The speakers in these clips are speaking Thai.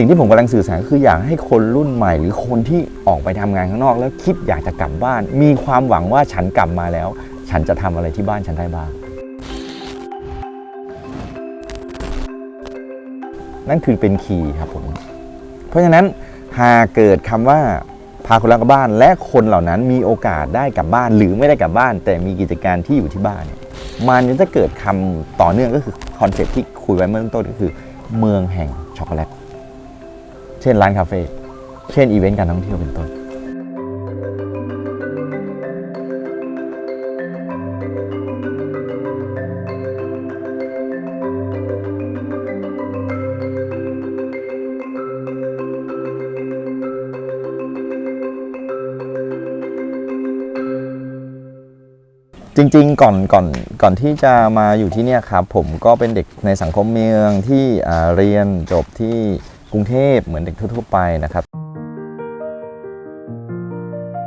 สิ่งที่ผมกำลังสื่อสารคืออยากให้คนรุ่นใหม่หรือคนที่ออกไปทำงานข้างนอก แล้วคิดอยากจะกลับบ้าน มีความหวังว่าฉันกลับมาแล้ว ฉันจะทำอะไรที่บ้านฉันได้บ้าง นั่นคือเป็นคีย์ครับผม เพราะฉะนั้นหากเกิดคำว่าพาคนรักกลับบ้าน และคนเหล่านั้นมีโอกาสได้กลับบ้าน หรือไม่ได้กลับบ้าน แต่มีกิจการที่อยู่ที่บ้านเนี่ยมันจะเกิดคำต่อเนื่องก็คือคอนเซ็ปที่คุยไว้เมื่อต้นก็คือ เมืองแห่งช็อกโกแลต เช่นร้านคาเฟ่เช่นอีเวนต์การท่องเที่ยวเป็นต้น จริงๆ ก่อนก่อนก่อนที่จะมาอยู่ที่เนี่ยครับ ผมก็เป็นเด็กในสังคมเมืองที่อ่าเรียนจบที่ กรุงเทพเหมือนเด็กทั่วๆไปนะครับ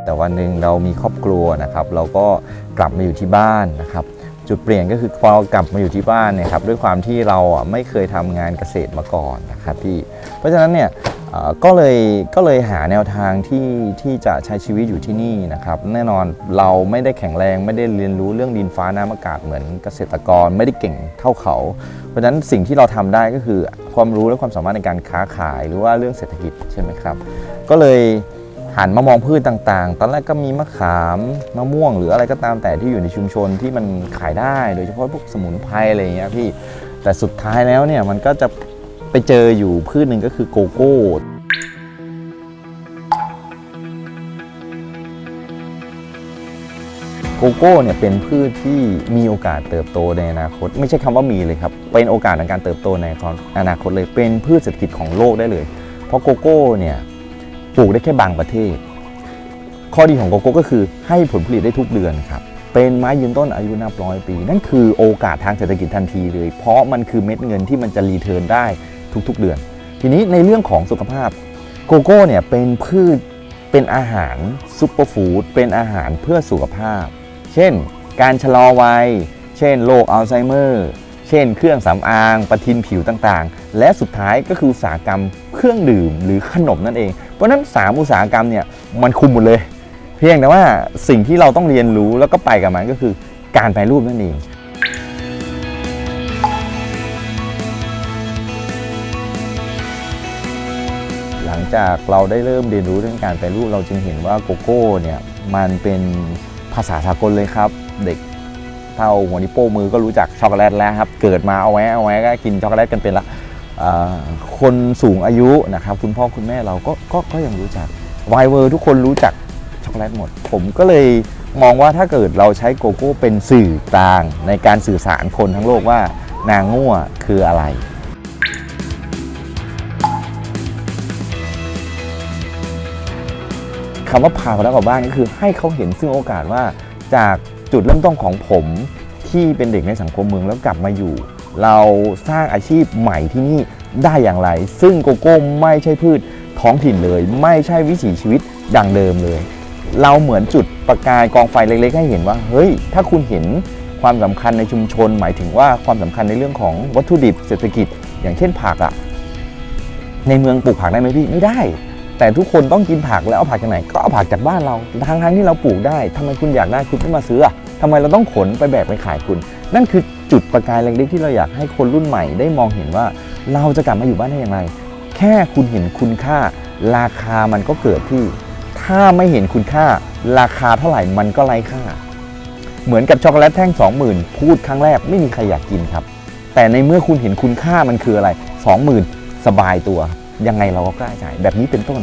แต่วันหนึ่งเรามีครอบครัวนะครับ เราก็กลับมาอยู่ที่บ้านนะครับ จุดเปลี่ยนก็คือพอเรากลับมาอยู่ที่บ้านเนี่ยครับด้วยความที่เราอะไม่เคยทำงานเกษตรมาก่อนนะครับพี่เพราะฉะนั้นเนี่ย ก็เลยก็เลยหาแนวทางที่ที่จะใช้ชีวิตอยู่ที่นี่นะครับ แน่นอนเราไม่ได้แข็งแรงไม่ได้เรียนรู้เรื่องดินฟ้าน้ำอากาศเหมือนเกษตรกรไม่ได้เก่งเท่าเขา เพราะฉะนั้นสิ่งที่เราทำได้ก็คือความรู้และความสามารถในการค้าขายหรือว่าเรื่องเศรษฐกิจใช่ไหมครับ ก็เลยหันมามองพืชต่างๆ ตอนแรกก็มีมะขามมะม่วง หรืออะไรก็ตามแต่ที่อยู่ในชุมชนที่มันขายได้ โดยเฉพาะพวกสมุนไพรอะไรอย่างเงี้ยพี่แต่สุดท้ายแล้วเนี่ยมันก็จะ ไปเจออยู่พืชหนึ่งก็คือโกโก้โกโก้เนี่ยเป็นพืชที่มีโอกาสเติบโตในอนาคต ไม่ใช่คำว่ามีเลยครับ เป็นโอกาสในการเติบโตในอนาคตเลย เป็นพืชเศรษฐกิจของโลกได้เลย เพราะโกโก้เนี่ยปลูกได้แค่บางประเทศ ข้อดีของโกโก้ก็คือให้ผลผลิตได้ทุกเดือนครับ เป็นไม้ยืนต้นอายุนับร้อยปี นั่นคือโอกาสทางเศรษฐกิจทันทีเลย เพราะมันคือเม็ดเงินที่มันจะรีเทิร์นได้ ทุก ๆ เดือน ทีนี้ในเรื่องของสุขภาพโกโก้เนี่ยเป็นพืชเป็นอาหารซุปเปอร์ฟู้ดเป็นอาหารเพื่อสุขภาพ เช่น การชะลอวัย เช่นโรคอัลไซเมอร์ เช่น เครื่องสำอางประทินผิวต่างๆ และสุดท้ายก็คืออุตสาหกรรมเครื่องดื่มหรือขนมนั่นเอง เพราะนั้นสามอุตสาหกรรมเนี่ยมันคุมหมดเลย เพียงแต่ว่าสิ่งที่เราต้องเรียนรู้แล้วก็ไปกับมันก็คือการแปรรูปนั่นเอง งจากเราได้เริ่มเรียนรู้เรื่องการแปรรูปเราจึงเห็นว่าโกโก้เนี่ยมันเป็นภาษาสากลเลยครับ เด็กเท่าหัวนิ้โป้มือก็รู้จักช็อกโกแลตแล้วครับ เกิดมาเอาแวะเอาแวะก็กินช็อกโกแลตกันเป็นละคนสูงอายุนะครับคุณพ่อคุณแม่เราก็ก็ก็ยังรู้จักไวเวอร์ทุกคนรู้จักช็อกโกแลตหมด ผมก็เลยมองว่าถ้าเกิดเราใช้โกโก้เป็นสื่อกลางในการสื่อสารคนทั้งโลกว่านางง่วคืออะไร คำว่าพาคนรักกลับบ้านก็คือให้เขาเห็นซึ่งโอกาสว่าจากจุดเริ่มต้นของผมที่เป็นเด็กในสังคมเมืองแล้วกลับมาอยู่ เราสร้างอาชีพใหม่ที่นี่ได้อย่างไร ซึ่งโกโก้ไม่ใช่พืชท้องถิ่นเลย ไม่ใช่วิถีชีวิตดังเดิมเลย เราเหมือนจุดประกายกองไฟเล็กๆ ให้เห็นว่า เฮ้ย ถ้าคุณเห็นความสำคัญในชุมชน หมายถึงว่าความสำคัญในเรื่องของวัตถุดิบเศรษฐกิจ อย่างเช่นผักอะในเมืองปลูกผักได้ไหมพี่ไม่ได้ แต่ทุกคนต้องกินผักแล้วเอาผักจากไหน ก็เอาผักจากบ้านเราทางทางที่เราปลูกได้ทำไมคุณอยากได้คุณไม่มาซื้อทำไมเราต้องขนไปแบกไปขายคุณ นั่นคือจุดประกายเล็กๆที่เราอยากให้คนรุ่นใหม่ได้มองเห็นว่า เราจะกลับมาอยู่บ้านได้อย่างไร แค่คุณเห็นคุณค่า ราคามันก็เกิดที่ ถ้าไม่เห็นคุณค่า ราคาเท่าไหร่มันก็ไร้ค่า เหมือนกับช็อกโกแลตแท่ง 20,000 พูดครั้งแรกไม่มีใครอยากกินครับ แต่ในเมื่อคุณเห็นคุณค่ามันคืออะไร 20,000 สบายตัว ยังไงเราก็กล้าจ่ายแบบนี้เป็นต้น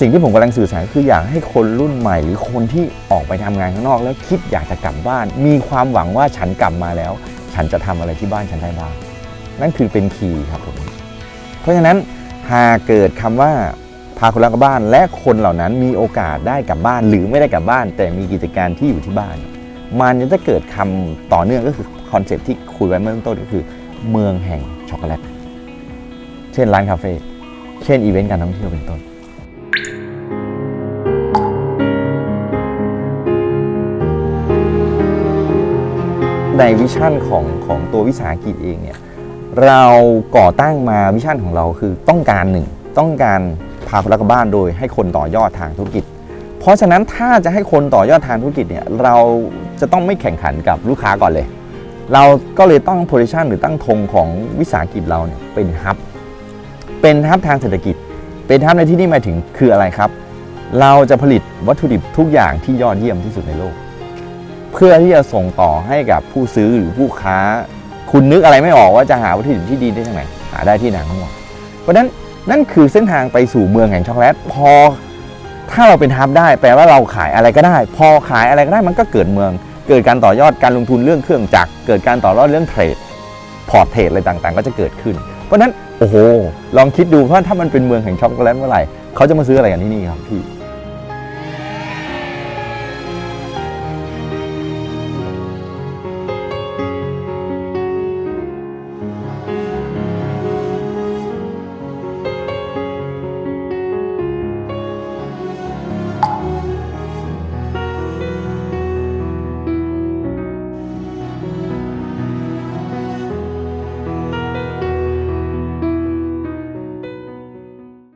สิ่งที่ผมกำลังสื่อสารคืออยากให้คนรุ่นใหม่ หรือคนที่ออกไปทำงานข้างนอก แล้วคิดอยากจะกลับบ้าน มีความหวังว่าฉันกลับมาแล้ว ฉันจะทำอะไรที่บ้านฉันได้บ้างนั่นคือเป็นคีย์ครับผมเพราะฉะนั้นหากเกิดคำว่าพาคนรักกลับบ้าน และคนเหล่านั้นมีโอกาสได้กลับบ้าน หรือไม่ได้กลับบ้าน แต่มีกิจการที่อยู่ที่บ้าน มันจะเกิดคำต่อเนื่องก็คือคอนเซ็ปต์ที่คุยไว้เมื่อต้นก็คือ เมืองแห่งช็อกโกแลต เช่นร้านคาเฟ่ เช่นอีเวนต์การท่องเที่ยวเป็นต้นในวิชั่นของของตัววิสาหกิจเองเนี่ยเราก่อตั้งมาวิชั่นของเราคือต้องการหนึ่งต้องการพาคนรักลับบ้านโดยให้คนต่อยอดทางธุรกิจ เพราะฉะนั้นถ้าจะให้คนต่อยอดทางธุรกิจเนี่ยเราจะต้องไม่แข่งขันกับลูกค้าก่อนเลย เราก็เลยต้อง position หรือตั้งธงของวิสาหกิจเราเนี่ยเป็นฮับ เป็นฮับทางเศรษฐกิจ เป็นฮับในที่นี่หมายถึงคืออะไรครับ เราจะผลิตวัตถุดิบทุกอย่างที่ยอดเยี่ยมที่สุดในโลก เพื่อที่จะส่งต่อให้กับผู้ซื้อหรือผู้ค้า คุณนึกอะไรไม่ออกว่าจะหาวัตถุดิบที่ดีได้ที่ไหนหาได้ที่นางทั้งหมดเพราะนั้นนั่นคือเส้นทางไปสู่เมืองแห่งช็อกโกแลตพอถ้าเราเป็นฮับได้แปลว่าเราขายอะไรก็ได้ พอขายอะไรก็ได้มันก็เกิดเมือง เกิดการต่อยอดการลงทุนเรื่องเครื่องจักรเกิดการต่อยอดเรื่องเทรดพอร์ตเทรดอะไรต่างๆ ก็จะเกิดขึ้น เพราะนั้นโอ้โห ลองคิดดูว่าถ้ามันเป็นเมืองแห่งช็อกโกแลตเมื่อไหร่เขาจะมาซื้ออะไรกันที่นี่ครับพี่